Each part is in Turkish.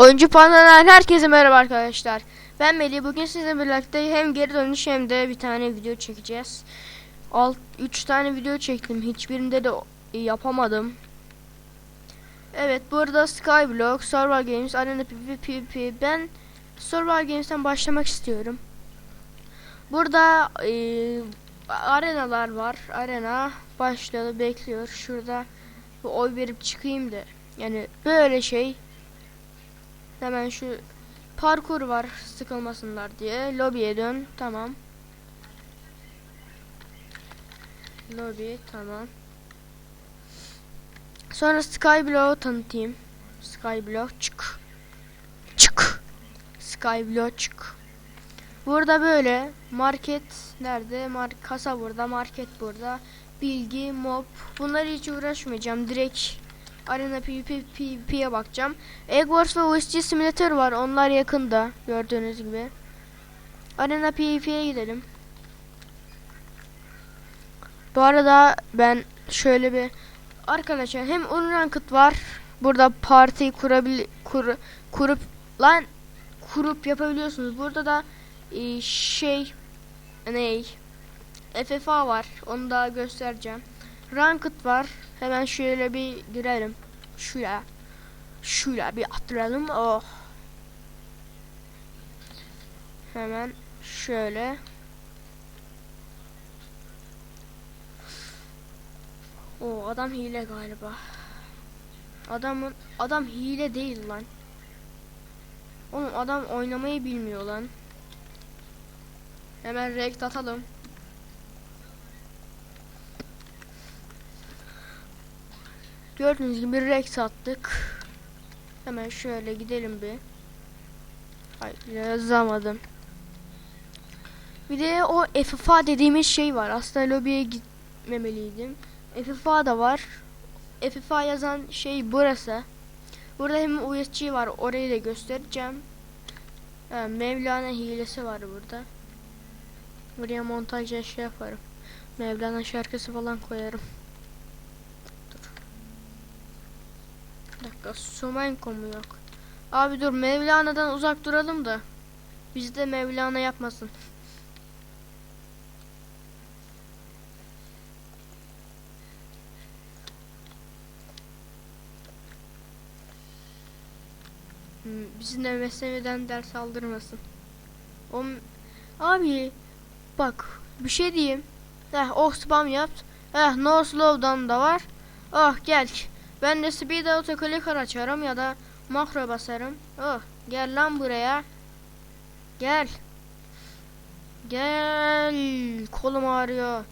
Oyuncu Pandalar herkese merhaba arkadaşlar. Ben Melih. Bugün sizinle birlikte hem geri dönüş hem de bir tane video çekeceğiz. Alt 3 tane video çektim. Hiçbirinde de yapamadım. Evet burada Skyblock, Survival Games, Arena PvP. Ben Survival Games'ten başlamak istiyorum. Burada e, arenalar var. Arena başladı bekliyor. Şurada oy verip çıkayım da. Yani böyle şey Hemen şu parkur var sıkılmasınlar diye. Lobiye dön. Tamam. Lobby tamam. Sonra Skyblock'u tanıtayım. Skyblock çık. Çık. Skyblock çık. Burada böyle market nerede? Mar kasa burada, market burada. Bilgi, mob. Bunları hiç uğraşmayacağım. Direkt Arena PvP PvP'ye bakacağım. Egg Wars ve OSG Simulator var. Onlar yakında. Gördüğünüz gibi. Arena PvP'ye gidelim. Bu arada ben şöyle bir arkadaşlar hem Unranked var. Burada parti kurabil kur, kurup lan kurup yapabiliyorsunuz. Burada da e, şey ney FFA var. Onu da göstereceğim. Ranked var. Hemen şöyle bir girelim. Şuraya. Şuraya bir atlayalım. Oh. Hemen şöyle. O adam hile galiba. Adamın adam hile değil lan. Oğlum adam oynamayı bilmiyor lan. Hemen rekt atalım. Gördüğünüz gibi Rex attık. Hemen şöyle gidelim bir. Hayır yazamadım. Bir de o FFA dediğimiz şey var. Aslında lobiye gitmemeliydim. FFA da var. FFA yazan şey burası. Burada hem USG var. Orayı da göstereceğim. Ha, Mevlana hilesi var burada. Buraya montajla şey yaparım. Mevlana şarkısı falan koyarım. Bir dakika Somenko mu yok? Abi dur Mevlana'dan uzak duralım da. Bizde Mevlana yapmasın. Hmm, Bizimle meslemeden ders aldırmasın. O abi bak bir şey diyeyim. Heh oh spam yapt. Heh no slow'dan da var. Oh gel. Ben de speed auto clicker açarım ya da makro basarım. Oh gel lan buraya. Gel. Gel. Kolum ağrıyor.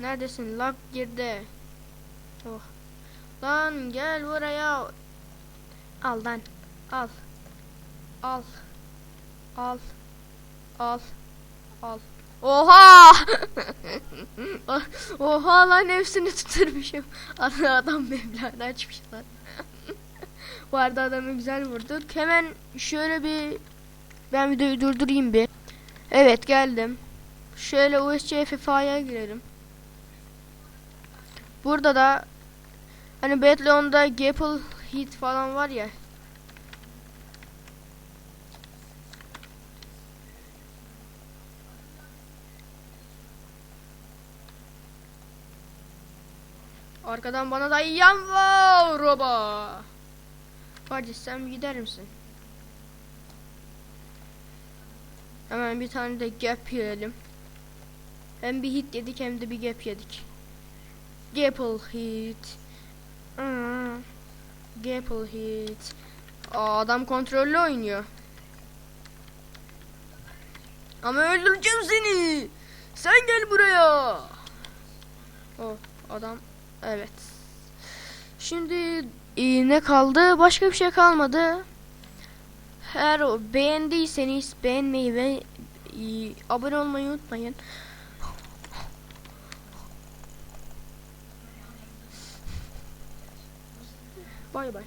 Neredesin? Lag girdi. Oh. Lan gel buraya. Al lan. Al. Al. Al. Al. Al. Oha! Oha lan hepsini tuturmuşum. Adam Mevlana açmış lan. Bu arada adamı güzel vurduk. Hemen şöyle bir ben videoyu durdurayım bir. Evet geldim. Şöyle USC FFA'ya girelim. Burada da hani Battlon'da Gapple Hit falan var ya. Arkadan bana da yan var roba. Hadi sen gider misin? Hemen bir tane de gap yiyelim. Hem bir hit yedik hem de bir gap yedik. Gapple hit. Hmm. Gapple hit. Aa, adam kontrollü oynuyor. Ama öldüreceğim seni. Sen gel buraya. Oh adam Evet. Şimdi e, ne kaldı? Başka bir şey kalmadı. Eğer beğendiyseniz beğenmeyi ve e, abone olmayı unutmayın. Bay bay.